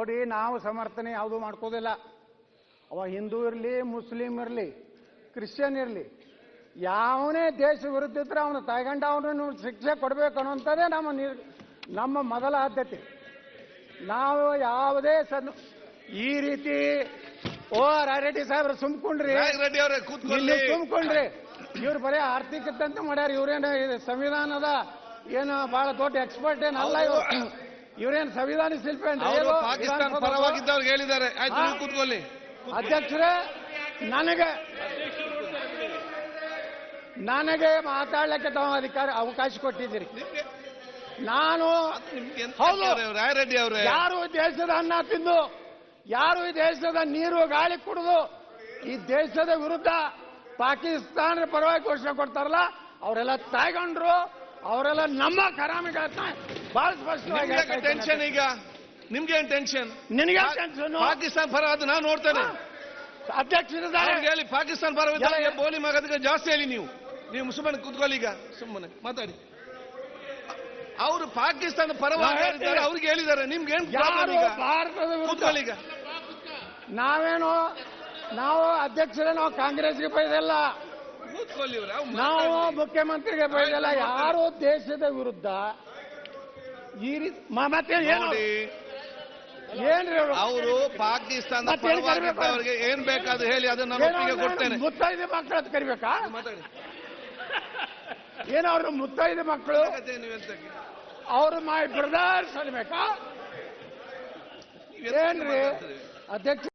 ನೋಡಿ ನಾವು ಸಮರ್ಥನೆ ಯಾವುದು ಮಾಡ್ಕೋದಿಲ್ಲ. ಅವ ಹಿಂದೂ ಇರಲಿ ಮುಸ್ಲಿಂ ಇರಲಿ ಕ್ರಿಶ್ಚಿಯನ್ ಇರಲಿ ಯಾವನೇ ದೇಶ ವಿರುದ್ಧ ಇದ್ರೆ ಅವನು ತಾಯ್ಗಂಡ ಅವನನ್ನು ಶಿಕ್ಷೆ ಕೊಡಬೇಕು ಅನ್ನೋಂಥದ್ದೇ ನಮ್ಮ ನಿರ್- ನಮ್ಮ ಮೊದಲ ಆದ್ಯತೆ. ನಾವು ಯಾವುದೇ ಸನ್ ಈ ರೀತಿ ಓ ರಾಯರೆಡ್ಡಿ ಸಾಹೇಬ್ರ ಸುಮ್ಕೊಂಡ್ರಿ. ಸುಮ್ಕೊಂಡ್ರಿ. ಇವ್ರು ಬರೀ ಆರ್ಥಿಕತೆ ಮಾಡ್ಯಾರ ಇವ್ರೇನು ಸಂವಿಧಾನದ ಏನು ಬಹಳ ದೊಡ್ಡ ಎಕ್ಸ್ಪರ್ಟ್ ಏನಲ್ಲ ಇವ್ರು. ಇವ್ರೇನು ಸಂವಿಧಾನ ಶಿಲ್ಪಿ ಅಂದ್ರೆ? ಪಾಕಿಸ್ತಾನ ಪರವಾಗಿದ್ದವ್ರು ಹೇಳಿದ್ದಾರೆ. ಆಯ್ತು ನೀವು ಕೂತ್ಕೊಳ್ಳಿ. ಅಧ್ಯಕ್ಷರೇ ನನಗೆ ನನಗೆ ಮಾತಾಡ್ಲಿಕ್ಕೆ ತಾವು ಅಧಿಕಾರ ಅವಕಾಶ ಕೊಟ್ಟಿದ್ದೀರಿ. ನಾನು ಹೌದು. ರಾಯರೆಡ್ಡಿ ಅವರೇ? ಯಾರು ದೇಶದ ಅನ್ನ ತಿಂದು ಯಾರು ಈ ದೇಶದ ನೀರು ಗಾಳಿ ಕುಡಿದು ಈ ದೇಶದ ವಿರುದ್ಧ ಪಾಕಿಸ್ತಾನ ಪರವಾಗಿ ಘೋಷಣೆ ಕೊಡ್ತಾರಲ್ಲ ಅವರೆಲ್ಲ ತಾಯ್ಗೊಂಡ್ರು ಅವರೆಲ್ಲ ನಮ್ಮ ಕರಾಮಿಗಳನ್ನ ಬಹಳ ಸ್ಪಷ್ಟವಾಗಿ ನಿಮ್ಗೆ ಟೆನ್ಷನ್ ಈಗ? ನಿಮ್ಗೆ ಏನ್ ಟೆನ್ಷನ್ ನಿನಗೆ ಟೆನ್ಷನ್ ಪಾಕಿಸ್ತಾನ ಪರ ಅದು ನಾನು ನೋಡ್ತೇನೆ. ಅಧ್ಯಕ್ಷರಿದ್ದಾರೆ ಅವ್ರಿಗೆ ಹೇಳಿ ಪಾಕಿಸ್ತಾನ ಪರ ಬೋಲಿ ಮಗದಿಗೆ ಜಾಸ್ತಿ ಹೇಳಿ ನೀವು. ನೀವು ಸುಮ್ಮನೆ ಕೂತ್ಕೊಳ್ಳಿ ಈಗ. ಸುಮ್ಮನೆ ಮಾತಾಡಿ. ಅವರು ಪಾಕಿಸ್ತಾನ ಪರವಾಗಿ ಹೇಳಿದ್ದಾರೆ. ಅವ್ರಿಗೆ ಹೇಳಿದ್ದಾರೆ. ನಿಮ್ಗೆ ಏನ್ ಭಾರತದ ಕೂತ್ಕೊಳ್ಳಿ ಈಗ. ನಾವೇನು ನಾವು ಅಧ್ಯಕ್ಷರೇ ನಾವು ಕಾಂಗ್ರೆಸ್ಗೆ ಬೈದಲ್ಲ. ನಾವು. ಮುಖ್ಯಮಂತ್ರಿಗೆ ಬೈದಲ್ಲ. ಯಾರು ದೇಶದ ವಿರುದ್ಧ ಈ ರೀತಿ ಮತ್ತೆ ಏನು? ಏನ್ರಿ ಅವ್ರು? ಅವರು ಪಾಕಿಸ್ತಾನ ಅವರಿಗೆ ಏನ್ ಕರಿಬೇಕು? ಪರವಾಗಿದ್ದವರಿಗೆ ಏನ್ ಬೇಕಾದ್ರೂ ಹೇಳಿ ಅದನ್ನ ನಾನು ಒಪ್ಪಿಗೆ ಕೊಡ್ತೇನೆ. ಮುತ್ತೈದೆ ಮಕ್ಕಳು ಅಂತ ಕರಿಬೇಕಾ? ಮಾತಾಡಿ. ಏನೋ ಅವ್ರ ಮುತ್ತೈದೆ ಮಕ್ಕಳು ಅವರು ಮಾಡಿ ಅವ್ರ ಮೈ ಬ್ರದರ್ಸ್ ಅನ್ಬೇಕಾ? ಏನ್ರಿ? ಅಧ್ಯಕ್ಷ